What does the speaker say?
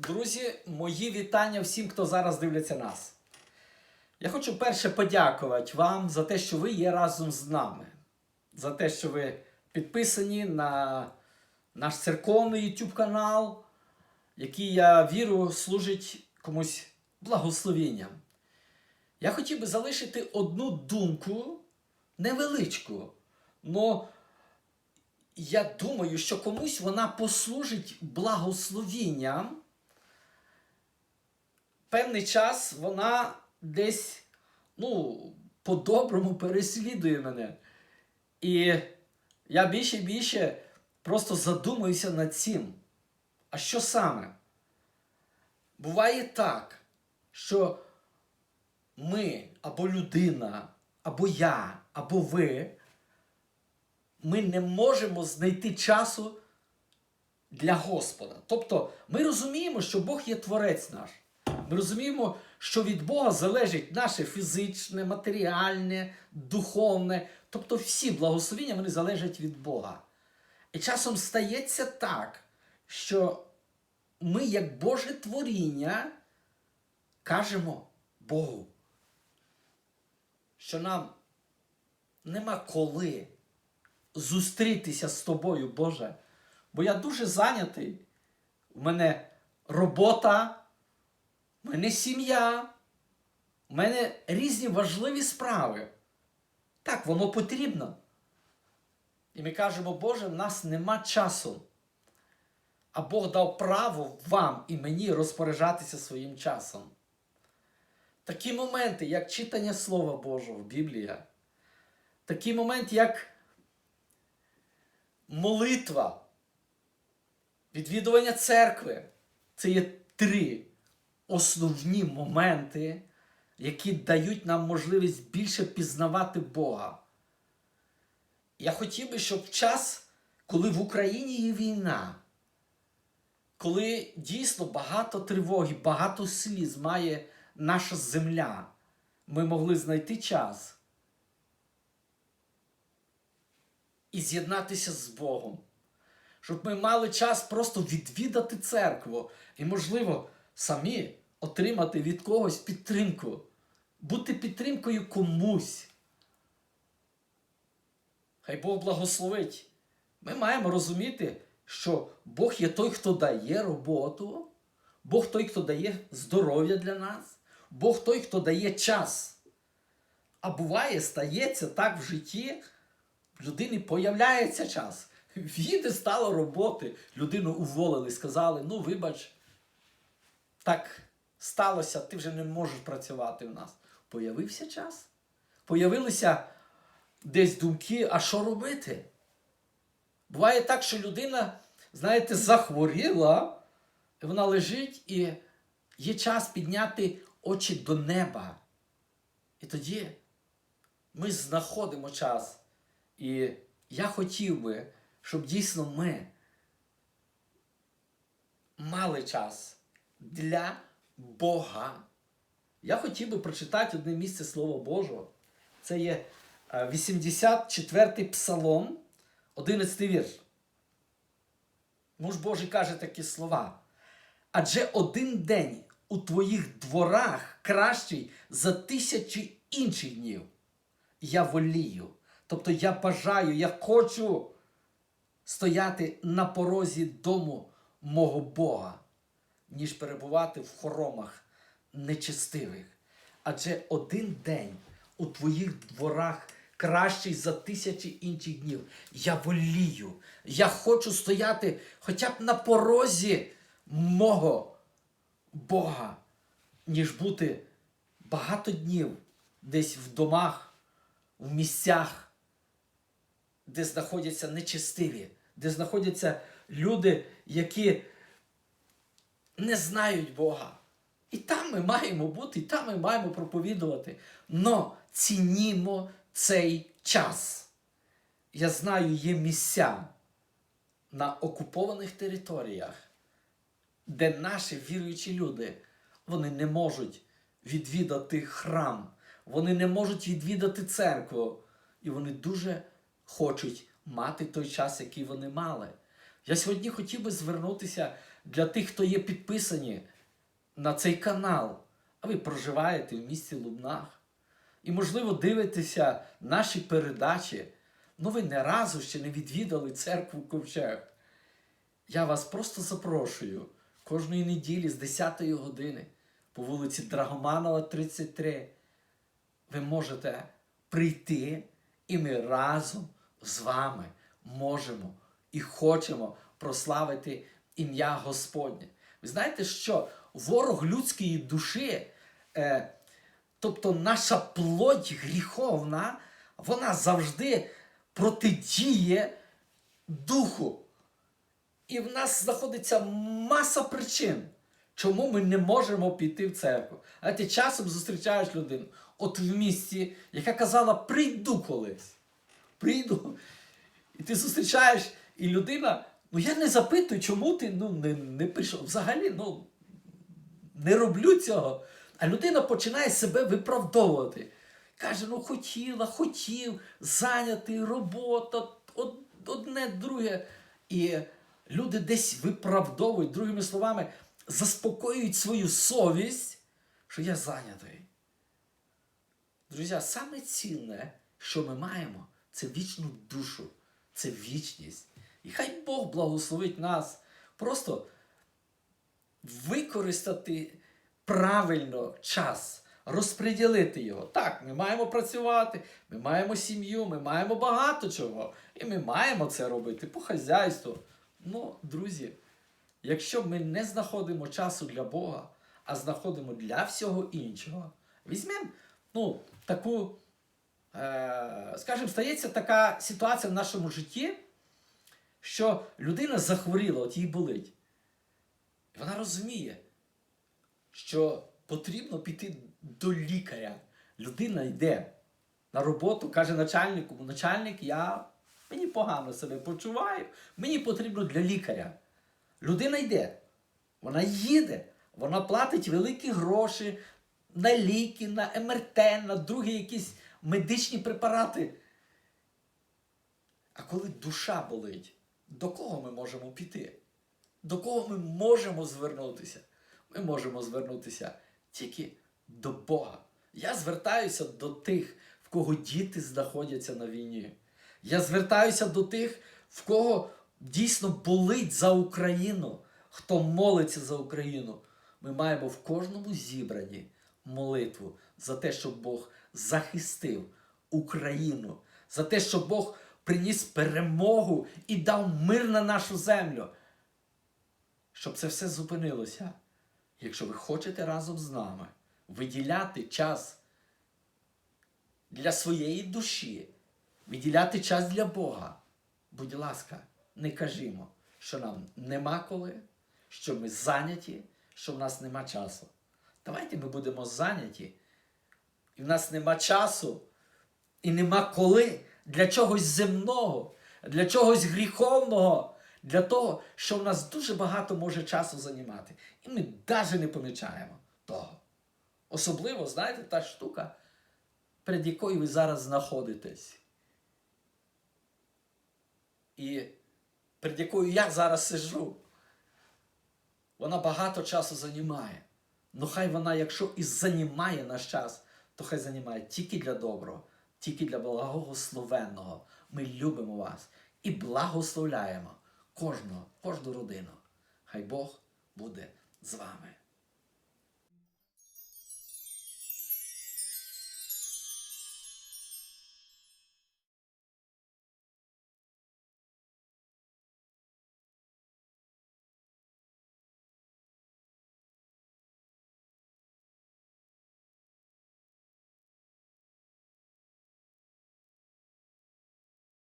Друзі, мої вітання всім, хто зараз дивляться нас. Я хочу перше подякувати вам за те, що ви є разом з нами, за те, що ви підписані на наш церковний YouTube канал, який, я вірю, служить комусь благословенням. Я хотів би залишити одну думку невеличку, але я думаю, що комусь вона послужить благословінням. Певний час вона десь, ну, по-доброму переслідує мене. І я більше і більше просто задумуюся над цим. А що саме? Буває так, що ми або людина, або я, або ви, ми не можемо знайти часу для Господа. Тобто ми розуміємо, що Бог є творець наш. Ми розуміємо, що від Бога залежить наше фізичне, матеріальне, духовне. Тобто всі благословіння вони залежать від Бога. І часом стається так, що ми, як Боже творіння, кажемо Богу, що нам нема коли зустрітися з тобою, Боже. Бо я дуже зайнятий. У мене робота, у мене сім'я, у мене різні важливі справи. Так, воно потрібно. І ми кажемо, Боже, в нас нема часу. А Бог дав право вам і мені розпоряджатися своїм часом. Такі моменти, як читання Слова Божого, Біблія, такі моменти, як молитва, відвідування церкви це є три основні моменти, які дають нам можливість більше пізнавати Бога. Я хотів би, щоб в час, коли в Україні є війна, коли дійсно багато тривоги, багато сліз має наша земля, ми могли знайти час і з'єднатися з Богом. Щоб ми мали час просто відвідати церкву і, можливо, самі отримати від когось підтримку, бути підтримкою комусь. Хай Бог благословить. Ми маємо розуміти, що Бог є той, хто дає роботу, Бог той, хто дає здоров'я для нас, Бог той, хто дає час. А буває, стається так в житті, в людини появляється час. Віде стало роботи, людину уволили, сказали, ну вибач, так сталося, ти вже не можеш працювати в нас. Появився час. Появилися десь думки, а що робити? Буває так, що людина, знаєте, захворіла, вона лежить і є час підняти очі до неба. І тоді ми знаходимо час. І я хотів би, щоб дійсно ми мали час для Бога. Я хотів би прочитати одне місце Слова Божого. Це є е, 84-й псалом, 11 вірш. Муж Божий каже такі слова. Адже один день у твоїх дворах кращий за тисячі інших днів. Я волію. Тобто я бажаю, я хочу стояти на порозі дому мого Бога, ніж перебувати в хоромах нечестивих. Адже один день у твоїх дворах кращий за тисячі інших днів. Я волію. Я хочу стояти хоча б на порозі мого Бога, ніж бути багато днів десь в домах, в місцях, де знаходяться нечестиві, де знаходяться люди, які не знають Бога. І там ми маємо бути, і там ми маємо проповідувати. Но цінімо цей час. Я знаю, є місця на окупованих територіях, де наші віруючі люди вони не можуть відвідати храм, вони не можуть відвідати церкву. І вони дуже хочуть мати той час, який вони мали. Я сьогодні хотів би звернутися для тих, хто є підписані на цей канал, а ви проживаєте в місті Лубнах. І, можливо, дивитеся наші передачі, ну ви не разу ще не відвідали церкву Ковчег. Я вас просто запрошую кожної неділі з 10 години по вулиці Драгоманова, 33. Ви можете прийти, і ми разом з вами можемо і хочемо прославити ім'я Господнє. Ви знаєте, що ворог людської душі, е, тобто наша плоть гріховна, вона завжди протидіє духу. І в нас знаходиться маса причин, чому ми не можемо піти в церкву. А ти часом зустрічаєш людину, от в місті, яка казала, прийду колись. Прийду. І ти зустрічаєш, і людина, ну я не запитую, чому ти ну, не, не прийшов. Взагалі, ну, не роблю цього. А людина починає себе виправдовувати. Каже, ну хотіла, хотів, зайнятий, робота, одне, друге. І люди десь виправдовують, другими словами, заспокоюють свою совість, що я зайнятий. Друзі, саме цінне, що ми маємо, це вічну душу, це вічність. І хай Бог благословить нас просто використати правильно час, розподілити його. Так, ми маємо працювати, ми маємо сім'ю, ми маємо багато чого. І ми маємо це робити по хазяйству. Ну, друзі, якщо ми не знаходимо часу для Бога, а знаходимо для всього іншого, візьмемо ну, таку, е, скажімо, стається така ситуація в нашому житті, що людина захворіла, от їй болить. І вона розуміє, що потрібно піти до лікаря. Людина йде на роботу, каже начальнику, начальник, я мені погано себе почуваю, мені потрібно для лікаря. Людина йде, вона їде, вона платить великі гроші на ліки, на МРТ, на другі якісь медичні препарати. А коли душа болить, до кого ми можемо піти? До кого ми можемо звернутися? Ми можемо звернутися тільки до Бога. Я звертаюся до тих, в кого діти знаходяться на війні. Я звертаюся до тих, в кого дійсно болить за Україну, хто молиться за Україну. Ми маємо в кожному зібранні молитву за те, щоб Бог захистив Україну, за те, щоб Бог приніс перемогу і дав мир на нашу землю. Щоб це все зупинилося. Якщо ви хочете разом з нами виділяти час для своєї душі, виділяти час для Бога, будь ласка, не кажімо, що нам нема коли, що ми зайняті, що в нас нема часу. Давайте ми будемо зайняті, і в нас нема часу, і нема коли для чогось земного, для чогось гріховного, для того, що в нас дуже багато може часу займати. І ми навіть не помічаємо того. Особливо, знаєте, та штука, перед якою ви зараз знаходитесь. І перед якою я зараз сижу. Вона багато часу займає. Ну хай вона, якщо і займає наш час, то хай займає тільки для доброго, тільки для благословенного. Ми любимо вас і благословляємо кожного, кожну родину. Хай Бог буде з вами.